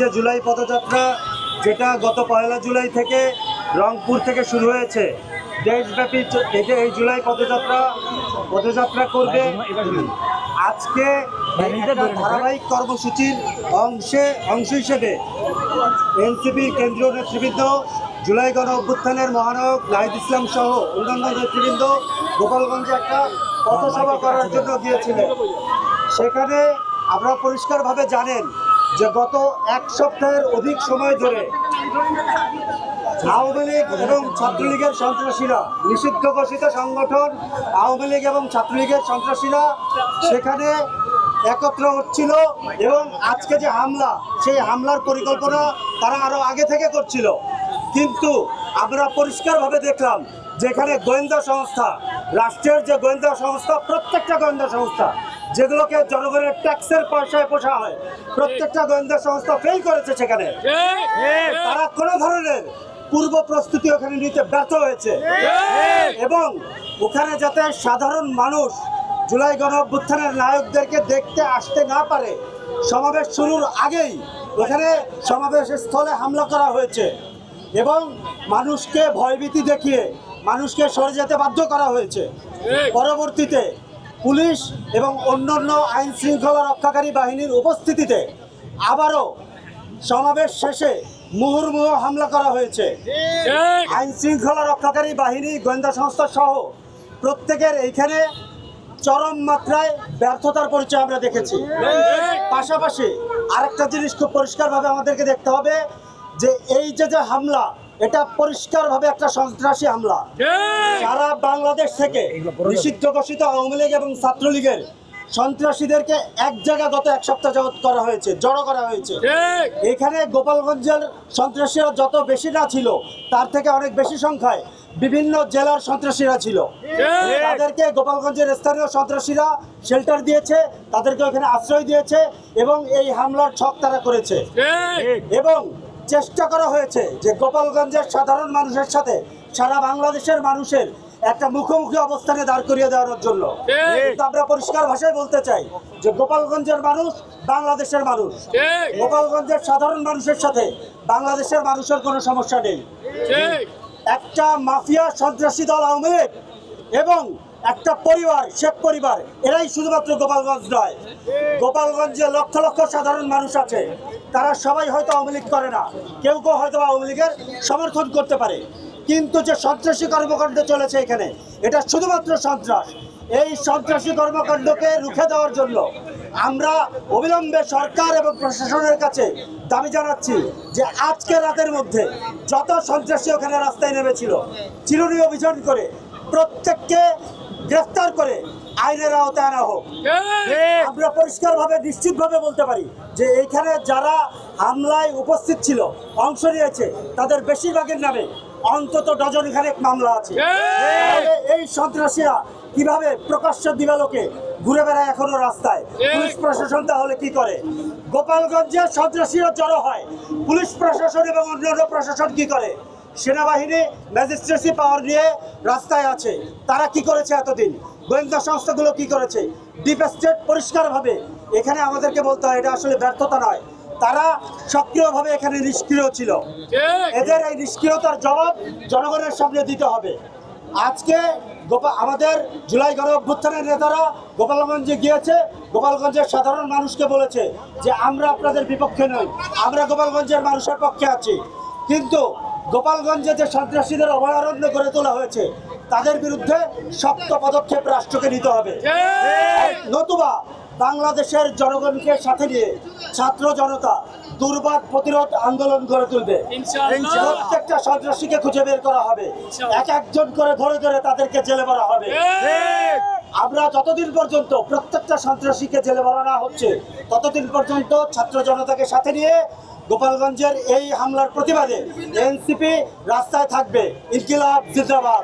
যে জুলাই পদযাত্রা যেটা গত পয়লা জুলাই থেকে রংপুর থেকে শুরু হয়েছে দেশব্যাপী এটা এই জুলাই পদযাত্রা পদযাত্রা করবে আজকে ধারাবাহিক কর্মসূচির অংশে অংশ হিসেবে এনসিপি কেন্দ্রীয় নেতৃবৃন্দ জুলাই গণ অভ্যুত্থানের মহানায়ক নাহিদ ইসলাম সহ অন্যান্য নেতৃবৃন্দ গোপালগঞ্জে একটা পথসভা করার জন্য গিয়েছিলেন সেখানে আপনারা পরিষ্কারভাবে জানেন যে গত এক সপ্তাহের অধিক সময় ধরে আওয়ামী লীগ এবং ছাত্রলীগের সন্ত্রাসীরা, নিষিদ্ধ ঘোষিত সংগঠন, আওয়ামী লীগ এবং ছাত্রলীগের সন্ত্রাসীরা সেখানে একত্র হচ্ছিল এবং আজকে যে হামলা, সেই হামলার পরিকল্পনা তারা আরও আগে থেকে করছিল। কিন্তু আমরা পরিষ্কারভাবে দেখলাম যেখানে গোয়েন্দা সংস্থা, রাষ্ট্রের যে গোয়েন্দা সংস্থা, প্রত্যেকটা গোয়েন্দা সংস্থা যেগুলোকে জনগণের ট্যাক্সের পয়সায় পোষা হয়। প্রত্যেকটা গোয়েন্দা সংস্থা ফেল করেছে সেখানে। তারা কোনো ধরনের পূর্ব প্রস্তুতি ওখানে নিতে ব্যর্থ হয়েছে। এবং ওখানে যাতে সাধারণ মানুষ জুলাই গণ অভ্যুত্থানের নায়কদেরকে দেখতে আসতে না পারে, সমাবেশ শুরুর আগেই ওখানে সমাবেশ স্থলে হামলা করা হয়েছে। এবং মানুষকে ভয়ভীতি দেখিয়ে মানুষকে সরে যেতে বাধ্য করা হয়েছে। পরবর্তীতে পুলিশ এবং অন্যান্য আইন শৃঙ্খলা রক্ষাকারী বাহিনীর উপস্থিতিতে আবারও সমাবেশ শেষে মুহুর্মুহ হামলা করা হয়েছে। আইন শৃঙ্খলা রক্ষাকারী বাহিনী গোয়েন্দা সংস্থা সহ প্রত্যেকের এইখানে চরম মাত্রায় ব্যর্থতার পরিচয় আমরা দেখেছি। পাশাপাশি আরেকটা জিনিস খুব পরিষ্কারভাবে আমাদেরকে দেখতে হবে যে এই যে যে হামলা এটা পরিষ্কারভাবে একটা সন্ত্রাসী হামলা। সারা বাংলাদেশ থেকে নিষিদ্ধ ঘোষিত আওয়ামী লীগ এবং ছাত্রলীগের সন্ত্রাসীদেরকে এক জায়গা গত এক সপ্তাহ যাবৎ করা হয়েছে জড়ো করা হয়েছে। এখানে গোপালগঞ্জের সন্ত্রাসীরা যত বেশি না ছিল তার থেকে অনেক বেশি সংখ্যায় বিভিন্ন জেলার সন্ত্রাসীরা ছিল। তাদেরকে গোপালগঞ্জের স্থানীয় সন্ত্রাসীরা শেল্টার দিয়েছে তাদেরকে ওখানে আশ্রয় দিয়েছে এবং এই হামলার ছক তারা করেছে। এবং চেষ্টা করা হয়েছে যে গোপালগঞ্জের সাধারণ মানুষের সাথে সারা বাংলাদেশের মানুষের একটা মুখোমুখি অবস্থানে দাঁড় করিয়ে দেওয়ার জন্য। কিন্তু আমরা পরিষ্কার ভাষায় বলতে চাই যে গোপালগঞ্জের মানুষ বাংলাদেশের মানুষ। গোপালগঞ্জের সাধারণ মানুষের সাথে বাংলাদেশের মানুষের কোনো সমস্যা নেই। একটা মাফিয়া সন্ত্রাসী দল আওয়ামী এবং একটা পরিবার, শেখ পরিবার, এরাই শুধুমাত্র গোপালগঞ্জ নয়। গোপালগঞ্জে লক্ষ লক্ষ সাধারণ মানুষ আছে, তারা সবাই হয়তো আওয়ামী লীগ করে না। কেউ কেউ হয়তো আওয়ামী লীগের সমর্থন করতে পারে। কিন্তু যে সন্ত্রাসী কর্মকাণ্ড চলেছে এখানে, এটা শুধুমাত্র সন্ত্রাস। এই সন্ত্রাসী কর্মকাণ্ডকে রুখে দেওয়ার জন্য আমরা অবিলম্বে সরকার এবং প্রশাসনের কাছে দাবি জানাচ্ছি যে আজকে রাতের মধ্যে যত সন্ত্রাসী ওখানে রাস্তায় নেমেছিল, চিরুনি অভিযান করে প্রত্যেককে গ্রেফতার করে আইনের আওতায় আনা হোক। আমরা পরিষ্কারভাবে নিশ্চিতভাবে বলতে পারি যে এইখানে যারা হামলায় উপস্থিত ছিল অংশ নিয়েছে তাদের বেশিরভাগের নামে অন্তত ডজন খানেক মামলা আছে। এই সন্ত্রাসীরা কীভাবে প্রকাশ্য দিবালোকে ঘুরে বেড়ায় এখনও রাস্তায়? পুলিশ প্রশাসন তাহলে কি করে? গোপালগঞ্জে সন্ত্রাসীরা জড়ো হয়। পুলিশ প্রশাসন এবং অন্যান্য প্রশাসন কি করে? সেনাবাহিনী ম্যাজিস্ট্রেসি পাওয়ার নিয়ে রাস্তায় আছে। তারা কি করেছে এতদিন? গোয়েন্দা সংস্থাগুলো কি করেছে? ডিপ স্টেট পরিষ্কারভাবে এখানে আমাদেরকে বলতে হয় এটা আসলে ব্যর্থতা নয়। তারা সক্রিয়ভাবে এখানে নিষ্ক্রিয় ছিল। এদের এই নিষ্ক্রিয়তার জবাব জনগণের সামনে দিতে হবে। আজকে গোপাল আমাদের জুলাই গণ অভ্যুত্থানের নেতারা গোপালগঞ্জে গিয়েছে। গোপালগঞ্জের সাধারণ মানুষকে বলেছে যে আমরা আপনাদের বিপক্ষে নই আমরা গোপালগঞ্জের মানুষের পক্ষে আছি। কিন্তু গোপালগঞ্জে যে সন্ত্রাসীদের অভয়ারণ্য গড়ে তোলা হয়েছে তাদের বিরুদ্ধে শক্ত পদক্ষেপ রাষ্ট্রকে নিতে হবে। নতুবা বাংলাদেশের জনগণকে সাথে নিয়ে ছাত্র জনতা দুর্বাদ প্রতিরোধ আন্দোলন গড়ে তুলবে। প্রত্যেকটা সন্ত্রাসীকে খুঁজে বের করা হবে। এক একজন করে ধরে ধরে তাদেরকে জেলে ভরা হবে। আমরা যতদিন পর্যন্ত প্রত্যেকটা সন্ত্রাসীকে জেলে ভরা না হচ্ছে ততদিন পর্যন্ত ছাত্র জনতাকে সাথে নিয়ে গোপালগঞ্জের এই হামলার প্রতিবাদে এনসিপি রাস্তায় থাকবে। ইনকিলাব জিন্দাবাদ।